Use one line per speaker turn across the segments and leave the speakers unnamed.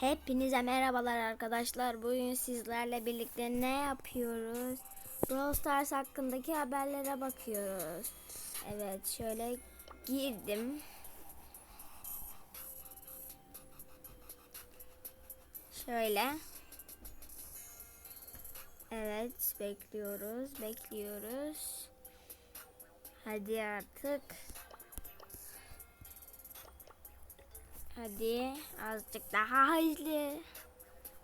Hepinize merhabalar arkadaşlar. Bugün sizlerle birlikte ne yapıyoruz? Brawl Stars hakkındaki haberlere bakıyoruz. Evet şöyle girdim. Şöyle. Evet bekliyoruz bekliyoruz. Hadi artık. Hadi azıcık daha hızlı.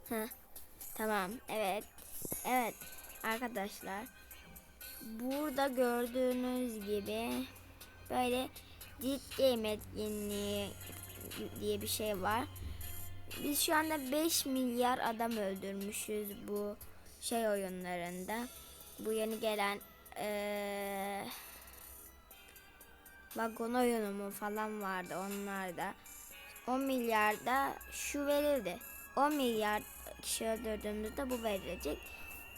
Heh, tamam evet. Evet arkadaşlar. Burada gördüğünüz gibi böyle Ciddi Game diye bir şey var. Biz şu anda 5 milyar adam öldürmüşüz bu şey oyunlarında. Bu yeni gelen eee vagon oyunu mu falan vardı onlarda. 10 milyarda şu verildi. 10 milyar kişi öldürdüğümüzde bu verilecek.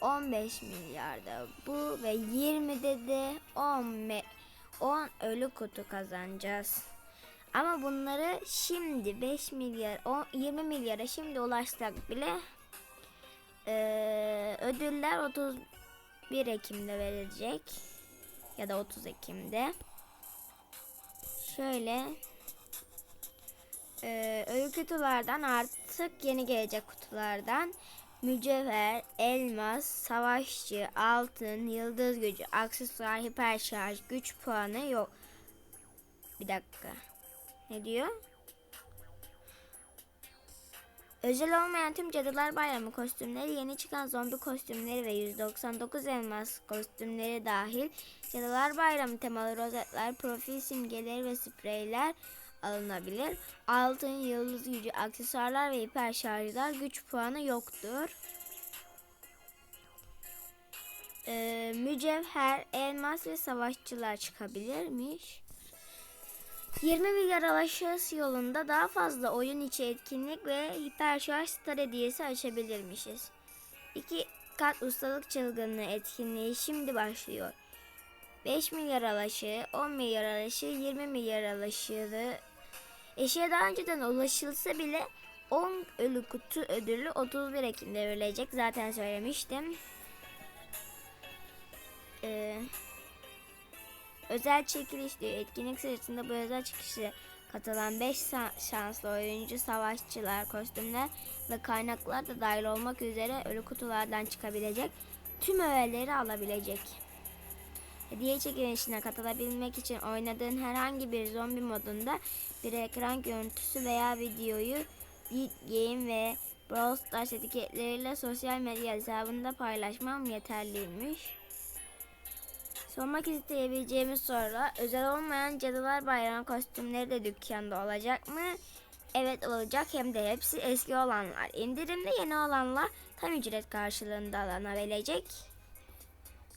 15 milyarda bu ve 20'de de 10, me- 10 ölü kutu kazanacağız. Ama bunları şimdi 5 milyar, 10, 20 milyara şimdi ulaşsak bile eee, ödüller 31 Ekim'de verilecek ya da 30 Ekim'de. Şöyle ee, ölü kutulardan artık yeni gelecek kutulardan mücevher, elmas, savaşçı, altın, yıldız gücü, aksesuar, hiper şarj, güç puanı yok. Bir dakika. Ne diyor? Özel olmayan tüm Cadılar Bayramı kostümleri, yeni çıkan zombi kostümleri ve 199 elmas kostümleri dahil Cadılar Bayramı temalı rozetler, profil simgeleri ve spreyler alınabilir. Altın, yıldız gücü, aksesuarlar ve hiper şarjlar güç puanı yoktur. Ee, mücevher, elmas ve savaşçılar çıkabilirmiş. 20 milyar alaşası yolunda daha fazla oyun içi etkinlik ve hiper şarj star hediyesi açabilirmişiz. İki kat ustalık çılgınlığı etkinliği şimdi başlıyor. 5 milyar alaşı, 10 milyar alaşı, 20 milyar alaşılı eşeğe daha önceden ulaşılsa bile 10 ölü kutu ödülü 31 Ekim'de verilecek. Zaten söylemiştim. Ee, özel çekiliş diyor. Etkinlik sırasında bu özel çekilişe katılan 5 şanslı oyuncu, savaşçılar, kostümler ve kaynaklar da dahil olmak üzere ölü kutulardan çıkabilecek tüm öğeleri alabilecek. Hediye çekilişine katılabilmek için oynadığın herhangi bir zombi modunda bir ekran görüntüsü veya videoyu Beat Game ve Brawl Stars etiketleriyle sosyal medya hesabında paylaşmam yeterliymiş. Sormak isteyebileceğimiz soru özel olmayan Cadılar Bayramı kostümleri de dükkanda olacak mı? Evet olacak hem de hepsi eski olanlar. İndirimde yeni olanlar tam ücret karşılığında alınabilecek.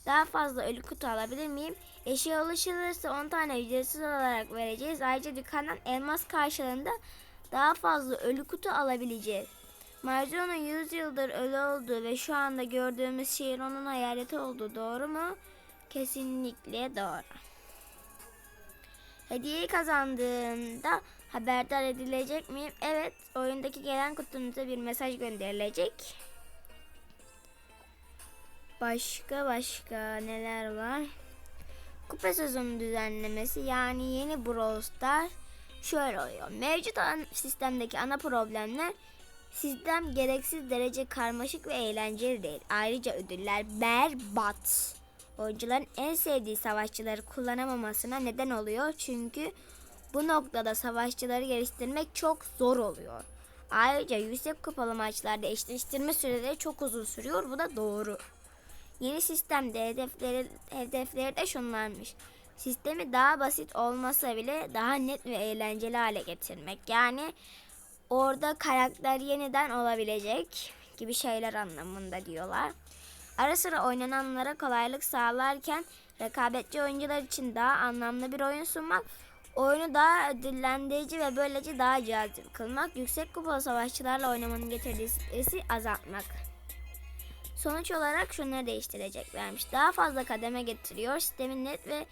Daha fazla ölü kutu alabilir miyim? Eşya ulaşılırsa 10 tane ücretsiz olarak vereceğiz. Ayrıca dükkandan elmas karşılığında daha fazla ölü kutu alabileceğiz. Marjo'nun 100 yıldır ölü olduğu ve şu anda gördüğümüz şehir onun hayaleti olduğu doğru mu? Kesinlikle doğru. Hediyeyi kazandığımda haberdar edilecek miyim? Evet, oyundaki gelen kutunuza bir mesaj gönderilecek. Başka başka neler var? Kupa sezonu düzenlemesi yani yeni Brawl Stars şöyle oluyor. Mevcut an- sistemdeki ana problemler sistem gereksiz derece karmaşık ve eğlenceli değil. Ayrıca ödüller berbat. Oyuncuların en sevdiği savaşçıları kullanamamasına neden oluyor. Çünkü bu noktada savaşçıları geliştirmek çok zor oluyor. Ayrıca yüksek kupalı maçlarda eşleştirme süreleri çok uzun sürüyor. Bu da doğru. Yeni sistemde hedefleri, hedefleri de şunlarmış. Sistemi daha basit olmasa bile daha net ve eğlenceli hale getirmek. Yani orada karakter yeniden olabilecek gibi şeyler anlamında diyorlar. Ara sıra oynananlara kolaylık sağlarken rekabetçi oyuncular için daha anlamlı bir oyun sunmak, oyunu daha ödüllendirici ve böylece daha cazip kılmak, yüksek kupalı savaşçılarla oynamanın getirdiği stresi azaltmak. Sonuç olarak şunları değiştireceklermiş. Daha fazla kademe getiriyor, sistemi net ve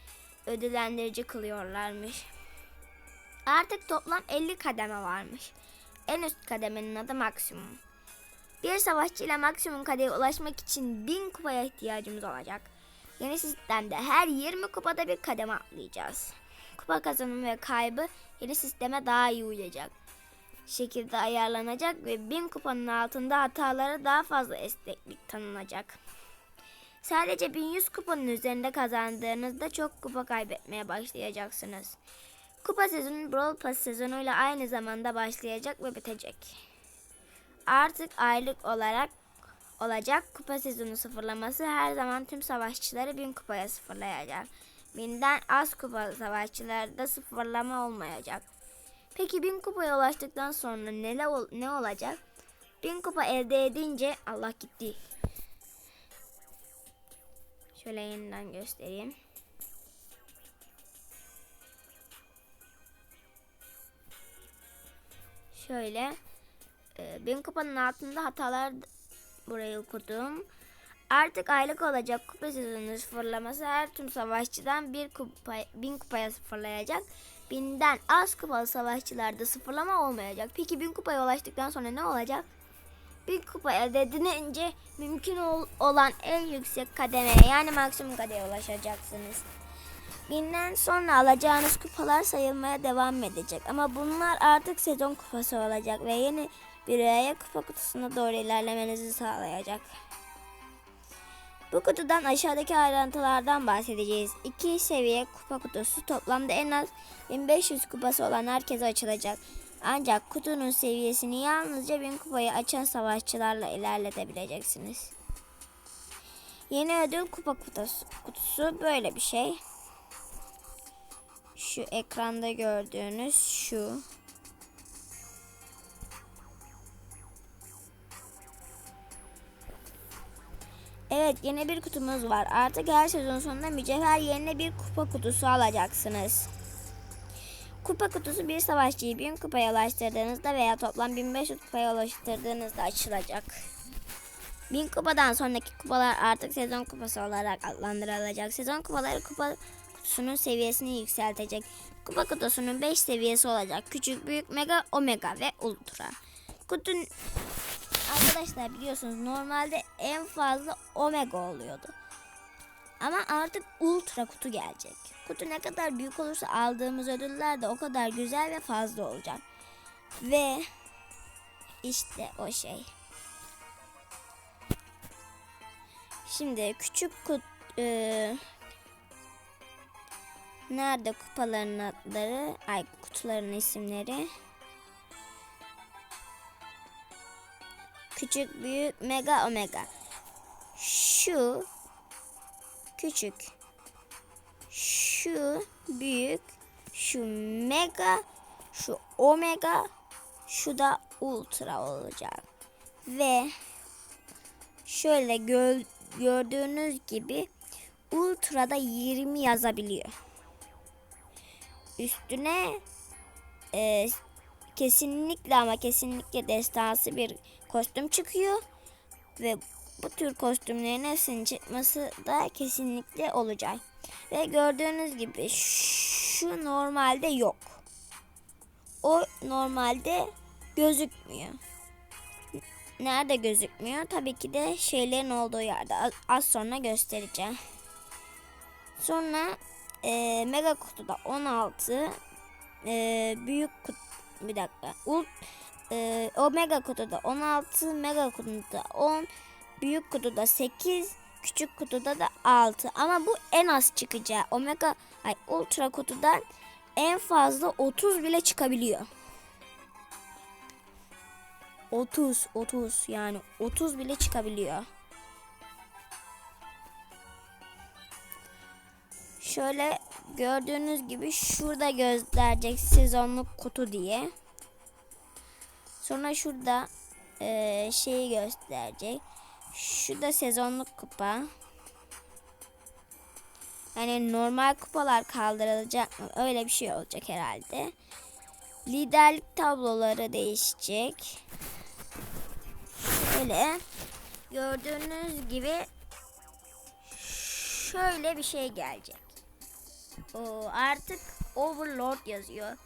ödüllendirici kılıyorlarmış. Artık toplam 50 kademe varmış. en üst kademenin adı maksimum. Bir savaşçı ile maksimum kadeye ulaşmak için 1000 kupaya ihtiyacımız olacak. Yeni sistemde her 20 kupada bir kademe atlayacağız. Kupa kazanımı ve kaybı yeni sisteme daha iyi uyacak şekilde ayarlanacak ve 1000 kupanın altında hatalara daha fazla esneklik tanınacak. Sadece 1100 kupanın üzerinde kazandığınızda çok kupa kaybetmeye başlayacaksınız. Kupa sezonu Brawl Pass sezonuyla aynı zamanda başlayacak ve bitecek. Artık aylık olarak olacak kupa sezonu sıfırlaması her zaman tüm savaşçıları 1000 kupaya sıfırlayacak. Binden az kupa savaşçılarda sıfırlama olmayacak. Peki 1000 kupaya ulaştıktan sonra neler ne olacak? 1000 kupa elde edince Allah gitti. Şöyle yeniden göstereyim. Şöyle e, 1000 kupanın altında hatalar burayı okudum. Artık aylık olacak kupa sezonu sıfırlaması her tüm savaşçıdan bir kupa, bin kupaya sıfırlayacak. Binden az kupalı savaşçılarda sıfırlama olmayacak. Peki bin kupaya ulaştıktan sonra ne olacak? Bin kupa elde edilince mümkün ol- olan en yüksek kademeye yani maksimum kadeye ulaşacaksınız. Binden sonra alacağınız kupalar sayılmaya devam edecek. Ama bunlar artık sezon kupası olacak ve yeni bir üyeye kupa kutusuna doğru ilerlemenizi sağlayacak. Bu kutudan aşağıdaki ayrıntılardan bahsedeceğiz. 2 seviye kupa kutusu toplamda en az 1500 kupası olan herkese açılacak. Ancak kutunun seviyesini yalnızca 1000 kupayı açan savaşçılarla ilerletebileceksiniz. Yeni ödül kupa kutusu, kutusu böyle bir şey. Şu ekranda gördüğünüz şu. Evet yeni bir kutumuz var. Artık her sezon sonunda mücevher yerine bir kupa kutusu alacaksınız. Kupa kutusu bir savaşçıyı 1000 kupaya ulaştırdığınızda veya toplam 1500 kupaya ulaştırdığınızda açılacak. 1000 kupadan sonraki kupalar artık sezon kupası olarak adlandırılacak. Sezon kupaları kupa kutusunun seviyesini yükseltecek. Kupa kutusunun 5 seviyesi olacak. Küçük, büyük, mega, omega ve ultra. Kutun Arkadaşlar biliyorsunuz normalde en fazla omega oluyordu. Ama artık ultra kutu gelecek. Kutu ne kadar büyük olursa aldığımız ödüller de o kadar güzel ve fazla olacak. Ve işte o şey. Şimdi küçük kut e, nerede kupaların adları ay kutuların isimleri küçük büyük mega omega. Şu küçük. Şu büyük. Şu mega. Şu omega. Şu da ultra olacak. Ve şöyle gö- gördüğünüz gibi ultra'da 20 yazabiliyor. Üstüne e, kesinlikle ama kesinlikle destansı bir kostüm çıkıyor ve bu tür kostümlerin hepsinin çıkması da kesinlikle olacak. Ve gördüğünüz gibi şu normalde yok. O normalde gözükmüyor. Nerede gözükmüyor? Tabii ki de şeylerin olduğu yerde. Az, sonra göstereceğim. Sonra e, mega kutuda 16 e, büyük kutu bir dakika. Ult e, omega kutuda 16, mega kutuda 10, büyük kutuda 8, küçük kutuda da 6. Ama bu en az çıkacağı. Omega ay ultra kutudan en fazla 30 bile çıkabiliyor. 30, 30 yani 30 bile çıkabiliyor. Şöyle gördüğünüz gibi şurada gösterecek sezonluk kutu diye. Sonra şurada e, şeyi gösterecek. Şurada sezonluk kupa. Yani normal kupalar kaldırılacak mı? Öyle bir şey olacak herhalde. Liderlik tabloları değişecek. Şöyle gördüğünüz gibi şöyle bir şey gelecek. Artık Overlord yazıyor.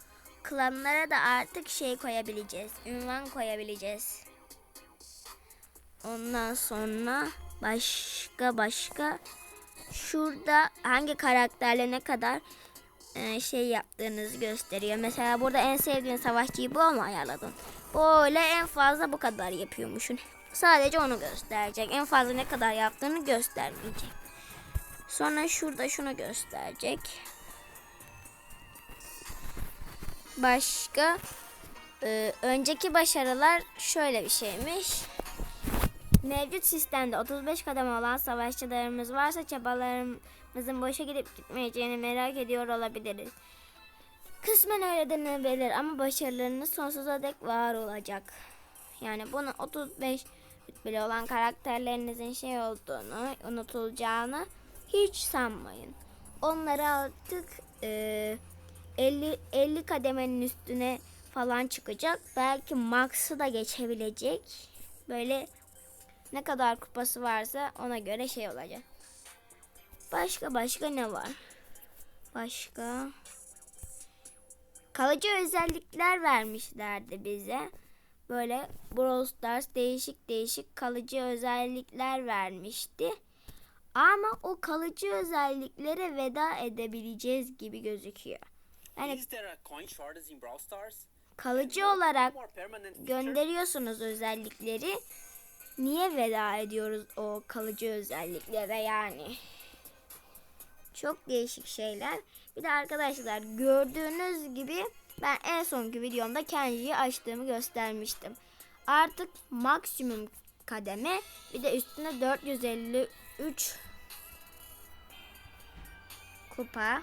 klanlara da artık şey koyabileceğiz. Ünvan koyabileceğiz. Ondan sonra başka başka şurada hangi karakterle ne kadar e, şey yaptığınızı gösteriyor. Mesela burada en sevdiğin savaşçıyı bu mu ayarladın? Böyle en fazla bu kadar yapıyormuşsun. Sadece onu gösterecek. En fazla ne kadar yaptığını göstermeyecek. Sonra şurada şunu gösterecek. Başka e, önceki başarılar şöyle bir şeymiş. Mevcut sistemde 35 kademe olan savaşçılarımız varsa çabalarımızın boşa gidip gitmeyeceğini merak ediyor olabiliriz. Kısmen öyle denebilir ama başarılarınız sonsuza dek var olacak. Yani bunu 35 rütbeli olan karakterlerinizin şey olduğunu, unutulacağını hiç sanmayın. Onları artık e, 50 50 kademenin üstüne falan çıkacak. Belki max'ı da geçebilecek. Böyle ne kadar kupası varsa ona göre şey olacak. Başka başka ne var? Başka kalıcı özellikler vermişlerdi bize. Böyle Brawl Stars değişik değişik kalıcı özellikler vermişti. Ama o kalıcı özelliklere veda edebileceğiz gibi gözüküyor. Yani kalıcı olarak gönderiyorsunuz özellikleri. Niye veda ediyoruz o kalıcı özelliklere yani? Çok değişik şeyler. Bir de arkadaşlar gördüğünüz gibi ben en sonki videomda Kenji'yi açtığımı göstermiştim. Artık maksimum kademe bir de üstüne 453 kupa.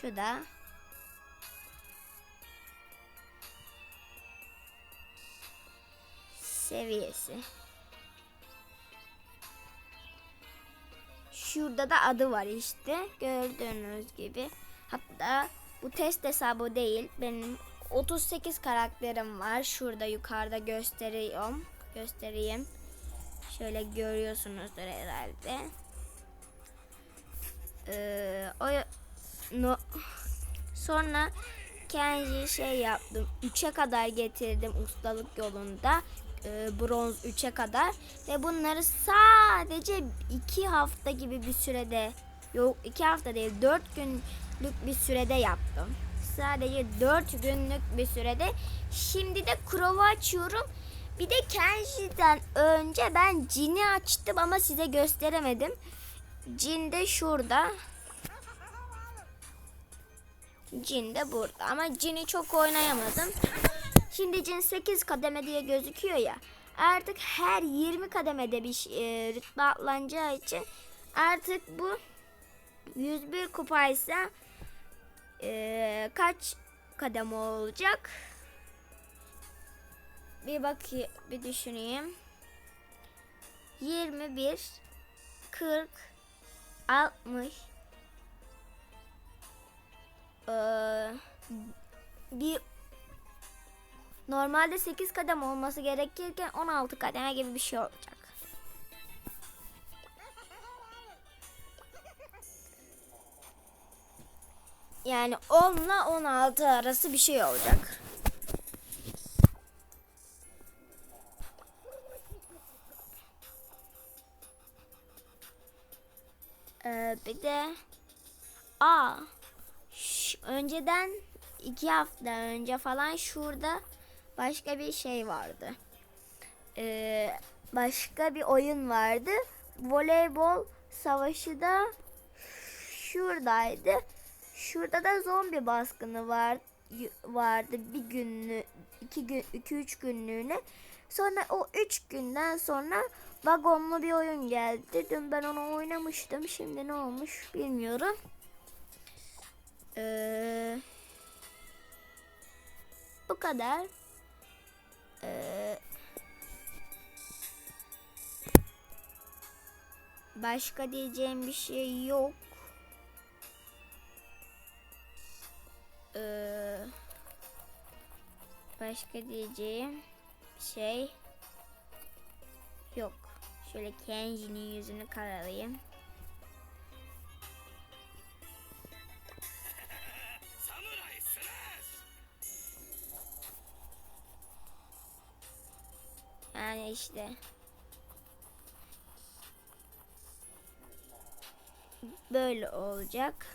Şu da seviyesi. Şurada da adı var işte. Gördüğünüz gibi. Hatta bu test hesabı değil. Benim 38 karakterim var. Şurada yukarıda gösteriyorum. Göstereyim. Şöyle görüyorsunuzdur herhalde. Ee, o no, sonra Kenji şey yaptım. 3'e kadar getirdim ustalık yolunda. Ee, bronz 3'e kadar. Ve bunları sadece 2 hafta gibi bir sürede yok 2 hafta değil 4 günlük bir sürede yaptım. Sadece 4 günlük bir sürede. Şimdi de Crow'u açıyorum. Bir de Kenji'den önce ben Jin'i açtım ama size gösteremedim. Jin de şurada. Jin de burada ama Jin'i çok oynayamadım. Şimdi Jin 8 kademe diye gözüküyor ya. Artık her 20 kademede bir şey- e, rütbe atlanacağı için artık bu 101 kupaysa e, kaç kademe olacak? Bir bakayım, bir düşüneyim. 21 40 60 ee, bir normalde 8 kadem olması gerekirken 16 kademe gibi bir şey olacak. Yani 10 ile 16 arası bir şey olacak. Ee, bir de Ş- önceden iki hafta önce falan şurada başka bir şey vardı. Ee, başka bir oyun vardı. Voleybol savaşı da şuradaydı. Şurada da zombi baskını var vardı bir günlü iki gün iki üç günlüğüne. Sonra o üç günden sonra vagonlu bir oyun geldi. Dün ben onu oynamıştım. Şimdi ne olmuş bilmiyorum. Ee, bu kadar. Ee, başka diyeceğim bir şey yok. Ee, başka diyeceğim şey yok. Şöyle Kenji'nin yüzünü karalayayım. Yani işte. Böyle olacak.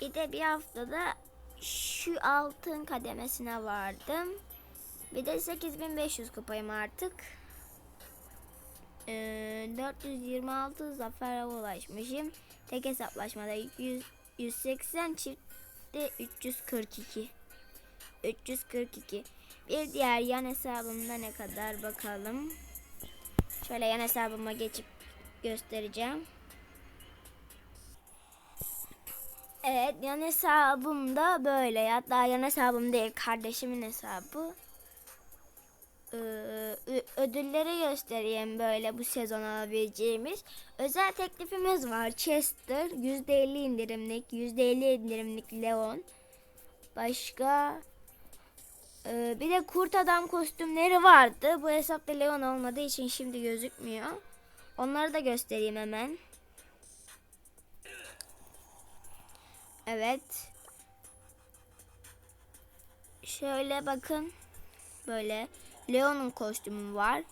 Bir de bir haftada şu altın kademesine vardım. Bir de 8500 kupayım artık. Ee, 426 zafere ulaşmışım. Tek hesaplaşmada 100, 180 çiftte 342. 342. Bir diğer yan hesabımda ne kadar bakalım. Şöyle yan hesabıma geçip göstereceğim. Evet yan hesabım da böyle. Hatta yan hesabım değil kardeşimin hesabı. Ö- ödülleri göstereyim böyle bu sezon alabileceğimiz. Özel teklifimiz var. Chester %50 indirimlik, %50 indirimlik Leon. Başka ee, bir de kurt adam kostümleri vardı. Bu hesapta Leon olmadığı için şimdi gözükmüyor. Onları da göstereyim hemen. Evet. Şöyle bakın. Böyle Leon'un kostümü var.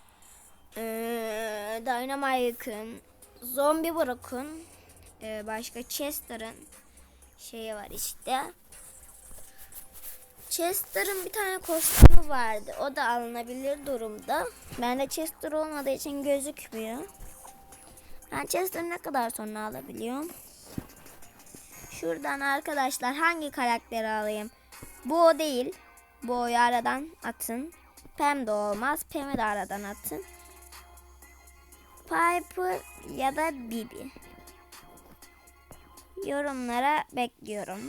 Ee, Dynamite'ın, Zombie Brock'un, ee, başka Chester'ın şeyi var işte. Chester'ın bir tane kostümü vardı. O da alınabilir durumda. Bende Chester olmadığı için gözükmüyor. Ben Chester'ı ne kadar sonra alabiliyorum? Şuradan arkadaşlar hangi karakteri alayım? Bu o değil. Bu oyu aradan atın. Pem de olmaz. Pem'i de aradan atın. Piper ya da Bibi. Yorumlara bekliyorum.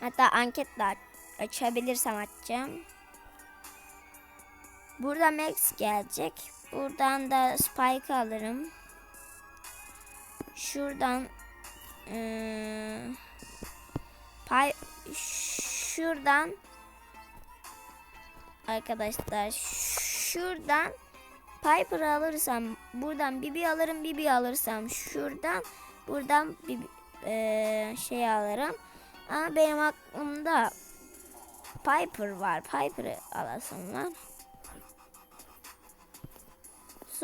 Hatta anket de aç- açabilirsem açacağım. Burada Max gelecek. Buradan da Spike alırım. Şuradan eee, pay şuradan arkadaşlar şuradan Piper alırsam buradan Bibi alırım Bibi alırsam şuradan buradan Bibi, eee, şey alırım ama benim aklımda Piper var Piper'ı alasım var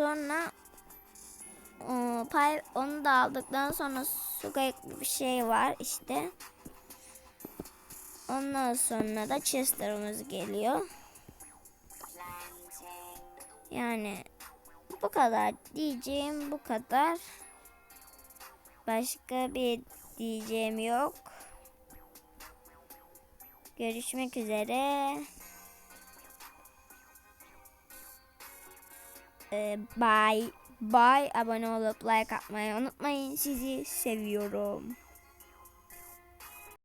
sonra o, pay, onu da aldıktan sonra su kayıklı bir şey var işte. Ondan sonra da Chester'ımız geliyor. Yani bu kadar diyeceğim bu kadar. Başka bir diyeceğim yok. Görüşmek üzere. Ee, bye. Bye. Abone olup like atmayı unutmayın. Sizi seviyorum.